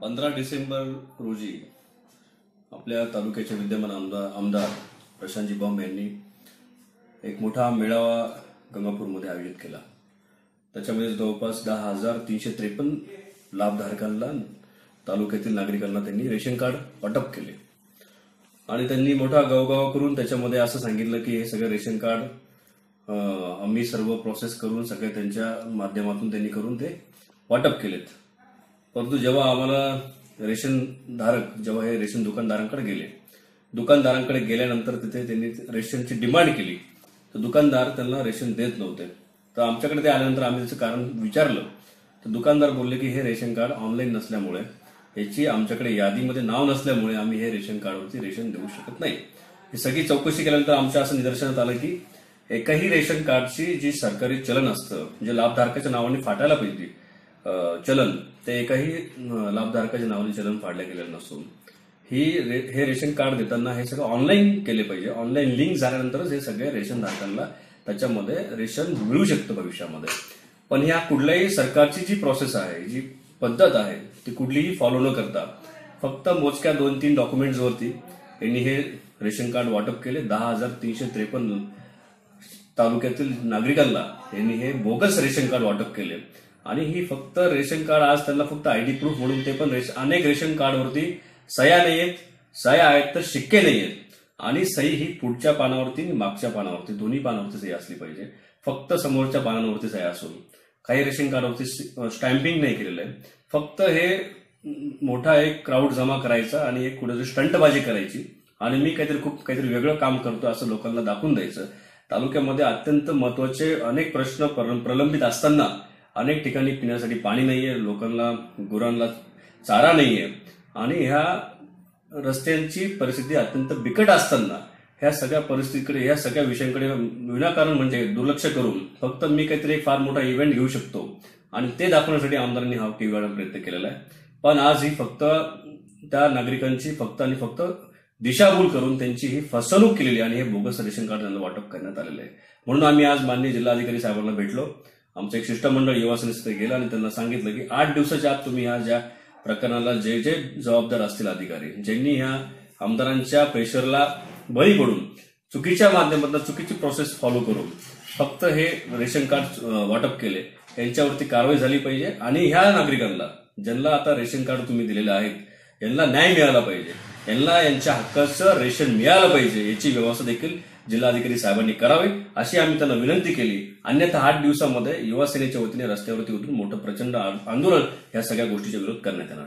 पंधरा डिसेंबर रोजी आपल्या तालुक्याचे विद्यमान आमदार आमदार प्रशांतजी बॉम्ब यांनी एक मोठा मेळावा गंगापूरमध्ये आयोजित केला. त्याच्यामध्ये जवळपास दहा हजार तीनशे त्रेपन्न लाभधारकांना तालुक्यातील नागरिकांना त्यांनी रेशन कार्ड वाटप केले. आणि त्यांनी मोठा गावगाव करून त्याच्यामध्ये असं सांगितलं की हे सगळं रेशन कार्ड आम्ही सर्व प्रोसेस करून सगळे त्यांच्या माध्यमातून त्यांनी करून ते वाटप केलेत. परंतु जेव्हा आम्हाला रेशन धारक जेव्हा हे रेशन दुकानदारांकडे गेले दुकानदारांकडे गेल्यानंतर तिथे त्यांनी रेशनची डिमांड केली. तर दुकानदार त्यांना रेशन देत नव्हते. तर आमच्याकडे ते आल्यानंतर आम्ही त्याचं कारण विचारलं. तर दुकानदार बोलले की हे रेशन कार्ड ऑनलाईन नसल्यामुळे याची आमच्याकडे यादीमध्ये नाव नसल्यामुळे आम्ही हे रेशन कार्डवरती रेशन देऊ शकत नाही. ही सगळी चौकशी केल्यानंतर आमच्या असं निदर्शनात आलं की एकाही रेशन कार्डची जी सरकारी चलन असतं जे लाभधारकाच्या नावाने फाटायला पाहिजे चलन ते एकाही लाभधारकाच्या नावाने चलन फाडल्या गेलेलं नसून ही रे- हे रेशन कार्ड देताना हे सगळं ऑनलाईन केले पाहिजे. ऑनलाईन लिंक झाल्यानंतरच हे सगळे रेशन धारकांना त्याच्यामध्ये रेशन मिळू शकतं भविष्यामध्ये. पण ह्या कुठल्याही सरकारची जी प्रोसेस आहे जी पद्धत आहे ती कुठलीही फॉलो न करता फक्त मोजक्या दोन तीन डॉक्युमेंट्सवरती यांनी हे रेशन कार्ड वाटप केले. दहा हजार तीनशे त्रेपन्न तालुक्यातील नागरिकांना यांनी हे बोगस रेशन कार्ड वाटप केले. आणि ही फक्त रेशन कार्ड आज त्यांना फक्त आयडी प्रूफ म्हणून ते पण रेश- अनेक रेशन कार्डवरती सह्या आहेत सह्या आहेत तर शिक्के नाही आहेत आणि सही ही पुढच्या पानावरती आणि मागच्या पानावरती दोन्ही पानावरती सही असली पाहिजे. फक्त समोरच्या पानांवरती सह्या असून. काही रेशन कार्डवरती स्टॅम्पिंग नाही केलेलं आहे. फक्त हे मोठा एक क्राऊड जमा करायचा आणि एक कुठेतरी स्टंटबाजी करायची. आणि मी काहीतरी खूप काहीतरी वेगळं काम करतो असं लोकांना दाखवून द्यायचं. तालुक्यामध्ये अत्यंत महत्त्वाचे अनेक प्रश्न प्र- प्रलंबित असताना अनेक ठिकाणी पिण्यासाठी पाणी नाहीये लोकांना गुरांना चारा नाहीये. आणि ह्या रस्त्यांची परिस्थिती अत्यंत बिकट असताना ह्या सगळ्या परिस्थितीकडे ह्या सगळ्या विषयांकडे विनाकारण म्हणजे दुर्लक्ष करून फक्त मी काहीतरी एक फार मोठा इव्हेंट घेऊ शकतो. आणि ते दाखवण्यासाठी आमदारांनी हा टीव्ही प्रयत्न केलेला आहे. पण आज ही फक्त त्या नागरिकांची फक्त आणि फक्त दिशाभूल करून त्यांची ही फसवणूक केलेली आणि हे बोगस रेशन कार्ड त्यांना वाटप करण्यात आलेलं आहे. म्हणून आम्ही आज माननीय जिल्हाधिकारी साहेबांना भेटलो. आमचं एक शिष्टमंडळ युवा गेलं आणि त्यांना सांगितलं की आठ दिवसाच्या आत तुम्ही ह्या ज्या प्रकरणाला जे जे जबाबदार असतील अधिकारी ज्यांनी ह्या आमदारांच्या प्रेशरला बळी पडून चुकीच्या माध्यमातून चुकीची प्रोसेस फॉलो करून फक्त हे रेशन कार्ड वाटप केले यांच्यावरती कारवाई झाली पाहिजे आणि ह्या नागरिकांना ज्यांना आता रेशन कार्ड तुम्ही दिलेलं आहेत यांना न्याय मिळाला पाहिजे यांना यांच्या हक्काचं रेशन मिळालं पाहिजे याची व्यवस्था देखील जिल्हाधिकारी साहेबांनी करावे अशी आम्ही त्यांना विनंती केली. अन्यथा आठ दिवसामध्ये युवा सेनेच्या वतीने रस्त्यावरती उतरून मोठं प्रचंड आंदोलन या सगळ्या गोष्टीच्या विरोध करण्यात येणार.